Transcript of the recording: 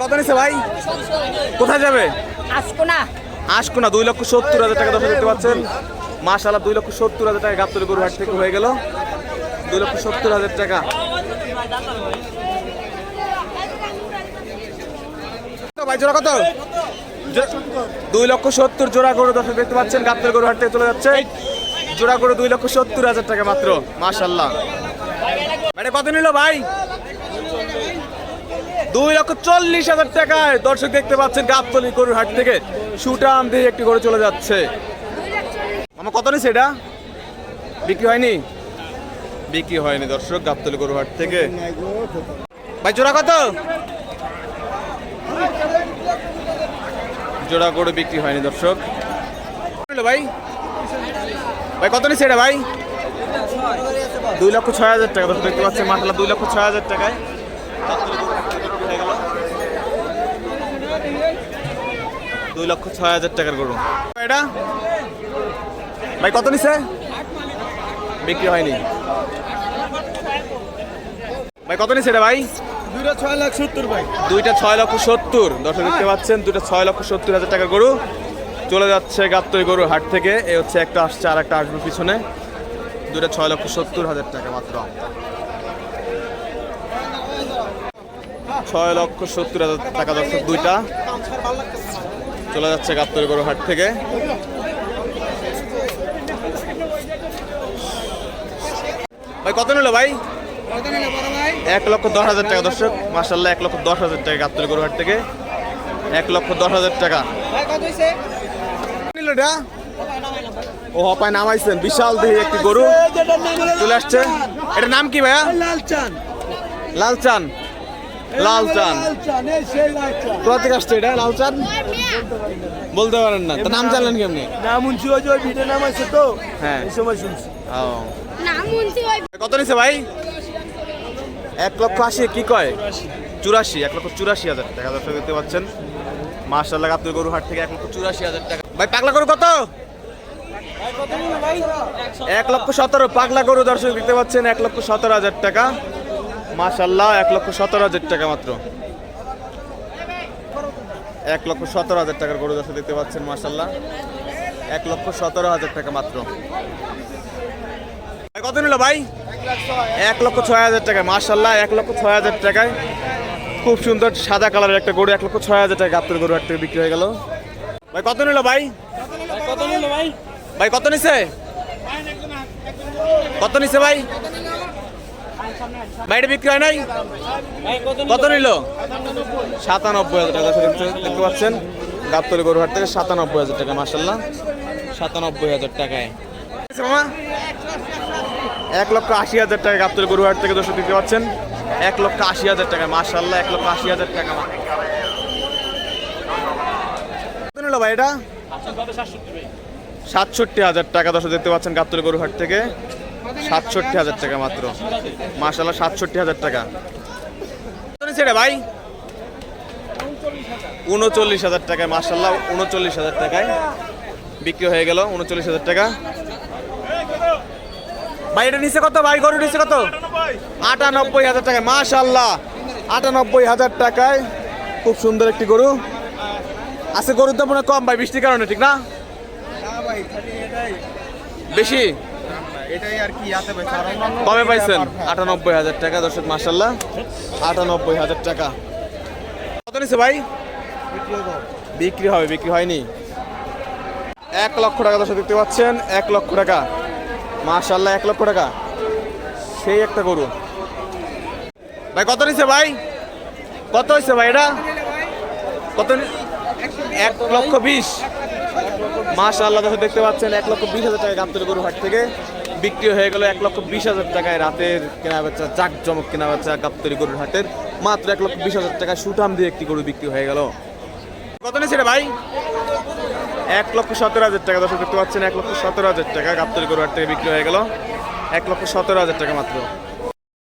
কত নিছে ভাই? কোথায় যাবে? দুই লক্ষ সত্তর হাজার টাকা দর্শক দেখতে পাচ্ছেন। মাশাল্লাহ দুই লক্ষ সত্তর হাজার টাকা গাবতলি গরু হাট থেকে হয়ে গেল। দুই লক্ষ সত্তর হাজার টাকা। ভাই জোড়া কত? দুই লক্ষ সত্তর জোড়া গরু দর্শক দেখতে পাচ্ছেন গাবতলি গরু হাট থেকে চলে যাচ্ছে। জোড়া গরু দুই লক্ষ সত্তর হাজার টাকা মাত্র মাশাল্লাহ মানে কত নিল ভাই? দুই লক্ষ চল্লিশ হাজার টাকায় দর্শক দেখতে পাচ্ছেন গাবতলি গরুর হাট থেকে। সুটাম দিয়ে একটি গরু চলে যাচ্ছে। আমার কত নিছে এটা? বিক্রি হয়নি? বিক্রি হয়নি দর্শক, গাবতলি গরুর হাট থেকে। ভাই, জোড়া কত? জোড়া গরু বিক্রি হয়নি দর্শক। ভাই? ভাই, কত নিছে এটা ভাই? দুই লক্ষ ছয় হাজার টাকা দেখতে পাচ্ছেন মাসাল্লাহ দুই লক্ষ ছয় হাজার টাকায়। দুই লক্ষ ছয় হাজার টাকার গরু। এটা? ভাই কত নিছে? বিক্রি হয়নি। ভাই কত নিছে এটা ভাই? দুইটা ছয় লাখ সত্তর ভাই। দুইটা ছয় লক্ষ সত্তর। দর্শক দেখতে পাচ্ছেন দুইটা ছয় লক্ষ সত্তর হাজার টাকার গরু। চলে যাচ্ছে গাত্তই গরু হাট থেকে। এ হচ্ছে একটা আসছে আর একটা আসবে পিছনে। দুইটা ছয় লক্ষ সত্তর হাজার টাকা মাত্র। ছয় লক্ষ সত্তর হাজার টাকা দর্শক দুইটা। চলে যাচ্ছে গাত্তই গরু হাট থেকে। ভাই কত নিল ভাই? এক লক্ষ দশ হাজার টাকা দর্শক। মাসাল্লাহ এক লক্ষ দশ হাজার টাকা গাবতলি গরু হাট থেকে। এক লক্ষ দশ হাজার টাকা। নিল এটা? ও হপায় নামাইছেন। বিশাল দেহি একটি গরু। চলে আসছে। এটার নাম কি ভাইয়া? লাল চান লাল চান। কোথা থেকে আসছে এটা? লাল চান? বলতে পারেন না। তো নাম জানলেন কেমনি নাম শুনছি ওই যে ভিডিও নাম আছে তো। হ্যাঁ। এই সময় শুনছি। ও। না মুন্সি ওই কত নিছে ভাই? এক লক্ষ আশি কি কয়? চুরাশি এক লক্ষ চুরাশি হাজার টাকা। দর্শক দেখতে পাচ্ছেন। মার্শাল্লাহ আপনার গরু হাট থেকে এক লক্ষ চুরাশি হাজার টাকা। ভাই পাগলা গরু কত? এক লক্ষ সতেরো। পাগলা গরু দর্শক দেখতে পাচ্ছেন এক লক্ষ সতেরো হাজার টাকা। মার্শাল্লাহ এক লক্ষ সতেরো হাজার টাকা মাত্র। এক লক্ষ সতেরো হাজার টাকার গরু দর্শক দেখতে পাচ্ছেন মার্শাল্লাহ এক লক্ষ সতেরো হাজার টাকা মাত্র। ভাই, কত নিল ভাই? এক লক্ষ ছয় হাজার টাকা মার্শাল্লাহ এক লক্ষ ছয় হাজার টাকায়। খুব সুন্দর সাদা কালারের একটা গরু এক লক্ষ ছয় হাজার টাকা গাপ্তর গরু একটা বিক্রি হয়ে গেল। ভাই কত নিল ভাই কত নিল ভাই? ভাই কত নিছে? কত নিছে ভাই? এটা বিক্রি হয় নাই? কত নিল? সাতানব্বই হাজার টাকা দেখতে- পাচ্ছেন। গাবতলি গরু হাট থেকে সাতানব্বই হাজার টাকা মার্শাল্লাহ সাতানব্বই হাজার টাকায়। এক লক্ষ আশি হাজার টাকা গাবতলি গরু হাট থেকে দর্শক দেখতে পাচ্ছেন। এক লক্ষ আশি হাজার টাকা মার্শাল্লাহ এক লক্ষ আশি হাজার টাকা নিল ভাই এটা? সাতষট্টি হাজার টাকা দর্শক দেখতে পাচ্ছেন গাবতলি গরু হাট থেকে। সাতষট্টি হাজার টাকা মাত্র। মার্শাল্লাহ সাতষট্টি হাজার টাকা। রে ভাই? উনচল্লিশ হাজার টাকায় মার্শাল্লাহ উনচল্লিশ হাজার টাকায় বিক্রি হয়ে গেল উনচল্লিশ হাজার টাকা। ভাই এটা নিচে কত ভাই? গরু নিচে কত? আটানব্বই হাজার টাকায় মাশাল্লাহ আটানব্বই হাজার টাকায়। খুব সুন্দর একটি গরু। আছে গরুর দাম মনে কম ভাই বৃষ্টির কারণে ঠিক না? বেশি? এটাই আর কি ইয়াতে ভাই আর অন্যান্য কমে পাইছেন? আটানব্বই হাজার টাকা, দর্শক মার্শাল্লাহ আটানব্বই হাজার টাকা। কত নিছে ভাই? বিক্রি হবে, বিক্রি হয়নি। এক লক্ষ টাকা, দর্শক, দেখতে পাচ্ছেন, এক লক্ষ টাকা। মার্শাল্লাহ এক লক্ষ টাকা। সেই একটা গরু। ভাই, কত নিছে ভাই? কত হয়েছে ভাই এটা? কত এক লক্ষ বিশ। মাশাআল্লাহ দর্শক, দেখতে পাচ্ছেন, এক লক্ষ বিশ হাজার টাকা গাবতলি গরু হাট থেকে বিক্রি হয়ে গেল এক লক্ষ বিশ হাজার টাকায় রাতের কেনা বেচা জাক জমক কেনা বেচা গাবতলি গরুর হাটের মাত্র এক লক্ষ বিশ হাজার টাকা সুটাম দিয়ে একটি গরু বিক্রি হয়ে গেল। কত নিয়েছে রে ভাই? এক লক্ষ সতেরো হাজার টাকা, দর্শক দেখতে পাচ্ছেন, এক লক্ষ সতেরো হাজার টাকা গাবতলি গরু হাট থেকে বিক্রি হয়ে গেল। এক লক্ষ সতেরো হাজার টাকা মাত্র।